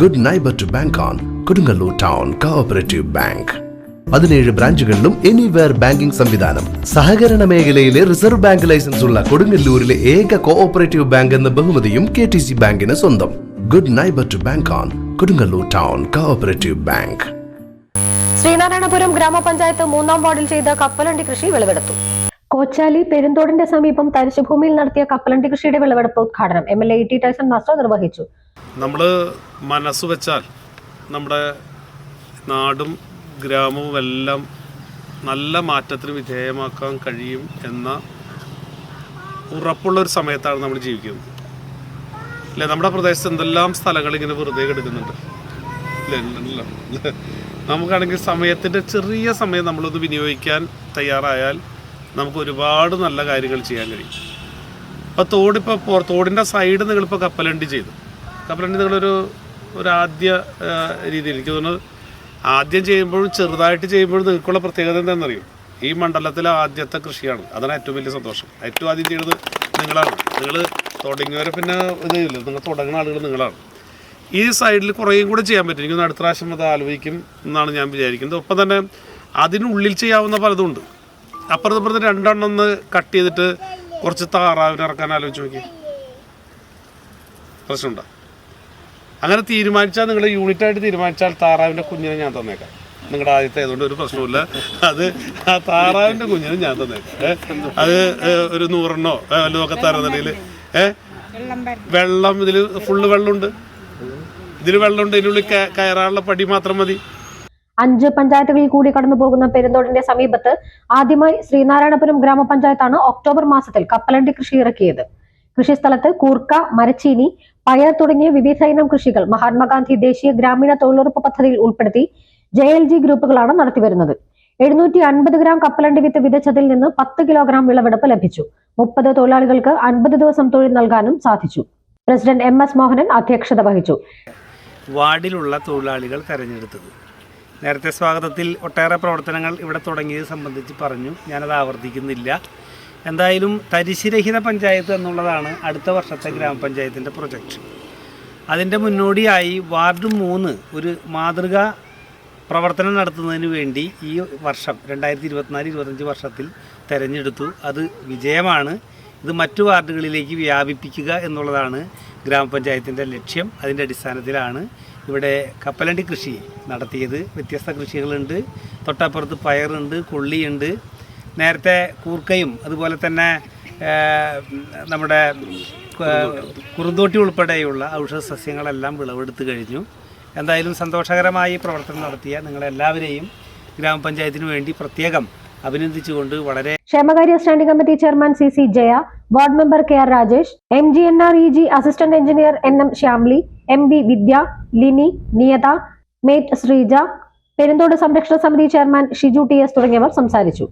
Good neighbour to bank on Kodungallur town cooperative bank പതിനേഴ് ബ്രാഞ്ചുകളിലും anywhere banking സംവിധാനം. സഹകരണ മേഖലയിലെ റിസർവ് ബാങ്ക് ലൈസൻസ് ഉള്ള കൊടുങ്ങല്ലൂരിലെ ഏക കോഓപ്പറേറ്റീവ് ബാങ്ക് എന്ന ബഹുമതിയും കെ ടി സി ബാങ്കിന് സ്വന്തം. Good neighbour to bank on Kodungallur town cooperative bank Sreenarayanapuram ഗ്രാമപഞ്ചായത്ത് മൂന്നാം വാർഡിൽ ചെയ്ത കപ്പലണ്ടി കൃഷി വിളവെടുത്തു. കോച്ചാലി പെരുന്തോടിന്റെ സമീപം തരിശുഭൂമിയിൽ നടത്തിയ കപ്പലണ്ടി കൃഷിയുടെ വിളവെടുപ്പ് ഉദ്ഘാടനം M L A T Tyson master നിർവഹിച്ചു. നമ്മൾ മനസ്സ് വെച്ചാൽ നമ്മുടെ നാടും ഗ്രാമവും എല്ലാം നല്ല മാറ്റത്തിന് വിധേയമാക്കാൻ കഴിയും എന്ന ഉറപ്പുള്ള ഒരു സമയത്താണ് നമ്മൾ ജീവിക്കുന്നത്. അല്ലേ? നമ്മുടെ പ്രദേശത്ത് എന്തെല്ലാം സ്ഥലങ്ങൾ ഇങ്ങനെ വെറുതെ കിടക്കുന്നുണ്ട്. നമുക്കാണെങ്കിൽ സമയത്തിന്റെ ചെറിയ സമയം നമ്മളൊന്ന് വിനിയോഗിക്കാൻ തയ്യാറായാൽ നമുക്ക് ഒരുപാട് നല്ല കാര്യങ്ങൾ ചെയ്യാൻ കഴിയും. അപ്പോൾ തോടിപ്പോൾ തോടിന്റെ സൈഡ് നിങ്ങളിപ്പോൾ കപ്പലണ്ടി ചെയ്തു. കപ്പലണ്ടി നിങ്ങളൊരു ഒരു ആദ്യ രീതിയിൽ. എനിക്ക് തോന്നുന്നത് ആദ്യം ചെയ്യുമ്പോഴും ചെറുതായിട്ട് ചെയ്യുമ്പോഴും നിങ്ങൾക്കുള്ള പ്രത്യേകത എന്താണെന്നറിയോ? ഈ മണ്ഡലത്തിലെ ആദ്യത്തെ കൃഷിയാണ്. അതാണ് ഏറ്റവും വലിയ സന്തോഷം. ഏറ്റവും ആദ്യം ചെയ്യുന്നത് നിങ്ങളാണ്. നിങ്ങൾ തുടങ്ങിയവരെ പിന്നെ ഇത് ഇല്ല നിങ്ങൾ തുടങ്ങുന്ന ആളുകൾ നിങ്ങളാണ്. ഈ സൈഡിൽ കുറേയും കൂടെ ചെയ്യാൻ പറ്റും. എനിക്കൊന്ന് അടുത്ത പ്രാവശ്യം അത് ആലോചിക്കും എന്നാണ് ഞാൻ വിചാരിക്കുന്നത്. ഒപ്പം തന്നെ അതിനുള്ളിൽ ചെയ്യാവുന്ന പലതും ഉണ്ട്. അപ്പുറത്ത് ഇപ്പുറത്ത് രണ്ടെണ്ണം ഒന്ന് കട്ട് ചെയ്തിട്ട് കുറച്ച് താറാവിനിറക്കാൻ ആലോചിച്ച് നോക്കി പ്രശ്നമുണ്ടോ? അങ്ങനെ തീരുമാനിച്ചാൽ നിങ്ങൾ യൂണിറ്റായിട്ട് തീരുമാനിച്ചാൽ താറാവിന്റെ കുഞ്ഞിനെ ഞാൻ തന്നേക്കാം. നിങ്ങളുടെ ആദ്യത്തെ ആയതുകൊണ്ട് ഒരു പ്രശ്നമില്ല അത് ആ താറാവിന്റെ കുഞ്ഞിനെ ഞാൻ തന്നേക്കാം? അത് ഒരു നൂറെണ്ണോ വല്ലതൊക്കെ തരുന്നുണ്ടെങ്കിൽ ഏ? വെള്ളം ഇതിൽ ഫുള്ള് വെള്ളമുണ്ട്. ഇതിൽ വെള്ളമുണ്ട് ഇതിനുള്ളിൽ കയറാനുള്ള പടി മാത്രം മതി. അഞ്ച് പഞ്ചായത്തുകളിൽ കൂടി കടന്നു പോകുന്ന പെരുന്തോടിന്റെ സമീപത്ത് ആദ്യമായി ശ്രീനാരായണപുരം ഗ്രാമപഞ്ചായത്താണ് ഒക്ടോബർ മാസത്തിൽ കപ്പലണ്ടി കൃഷി ഇറക്കിയത്. കൃഷിസ്ഥലത്ത് കൂർക്ക മരച്ചീനി പയർ തുടങ്ങിയ വിവിധ ഇനം കൃഷികൾ മഹാത്മാഗാന്ധി ദേശീയ ഗ്രാമീണ തൊഴിലുറപ്പ് പദ്ധതിയിൽ ഉൾപ്പെടുത്തി ജെ എൽ ജി ഗ്രൂപ്പുകളാണ് നടത്തിവരുന്നത്. എഴുന്നൂറ്റി അൻപത് ഗ്രാം കപ്പലണ്ടി വിത്ത് വിതച്ചതിൽ നിന്ന് പത്ത് കിലോഗ്രാം വിളവെടുപ്പ് ലഭിച്ചു. മുപ്പത് തൊഴിലാളികൾക്ക് അൻപത് ദിവസം തൊഴിൽ നൽകാനും സാധിച്ചു. പ്രസിഡന്റ് എം എസ് മോഹനൻ അധ്യക്ഷത വഹിച്ചു. വാർഡിലുള്ള തൊഴിലാളികൾ തെരഞ്ഞെടുത്തത്. നേരത്തെ സ്വാഗതത്തിൽ ഒട്ടേറെ പ്രവർത്തനങ്ങൾ ഇവിടെ തുടങ്ങിയത് സംബന്ധിച്ച് പറഞ്ഞു. ഞാനത് ആവർത്തിക്കുന്നില്ല. എന്തായാലും തരിശുരഹിത പഞ്ചായത്ത് എന്നുള്ളതാണ് അടുത്ത വർഷത്തെ ഗ്രാമപഞ്ചായത്തിന്റെ പ്രൊജക്റ്റ്. അതിന്റെ മുന്നോടിയായി വാർഡ് മൂന്ന് ഒരു മാതൃക പ്രവർത്തനം നടത്തുന്നതിന് വേണ്ടി ഈ വർഷം രണ്ടായിരത്തി ഇരുപത്തിനാല് ഇരുപത്തഞ്ച് വർഷത്തിൽ തിരഞ്ഞെടുത്തു. അത് വിജയമാണ്. ഇത് മറ്റു വാർഡുകളിലേക്ക് വ്യാപിപ്പിക്കുക എന്നുള്ളതാണ് ഗ്രാമപഞ്ചായത്തിന്റെ ലക്ഷ്യം. അതിന്റെ അടിസ്ഥാനത്തിലാണ് ഇവിടെ കപ്പലണ്ടി കൃഷി നടത്തിയത്. വ്യത്യസ്ത കൃഷികളുണ്ട്. തൊട്ടപ്പുറത്ത് പയറുണ്ട് കൊള്ളിയുണ്ട്. നേരത്തെ കൂർക്കയും അതുപോലെ തന്നെ നമ്മുടെ കുറുന്തോട്ടി ഉൾപ്പെടെയുള്ള ഔഷധ സസ്യങ്ങളെല്ലാം വിളവെടുത്ത് കഴിഞ്ഞു. എന്തായാലും സന്തോഷകരമായി പ്രവർത്തനം നടത്തിയ നിങ്ങളെല്ലാവരെയും ഗ്രാമപഞ്ചായത്തിന് വേണ്ടി പ്രത്യേകം അഭിനന്ദിച്ചുകൊണ്ട് വളരെ ക്ഷേമകാര്യ standing committee chairman C C Jaya ward member K R Rajesh M G N R E G assistant engineer N M Shyamli M V Vidya Lini Niyatha mate Sreeja Perunthode സംരക്ഷണ സമിതി ചെയർമാൻ ഷിജു ടി എസ് തുടങ്ങിയവർ സംസാരിച്ചു.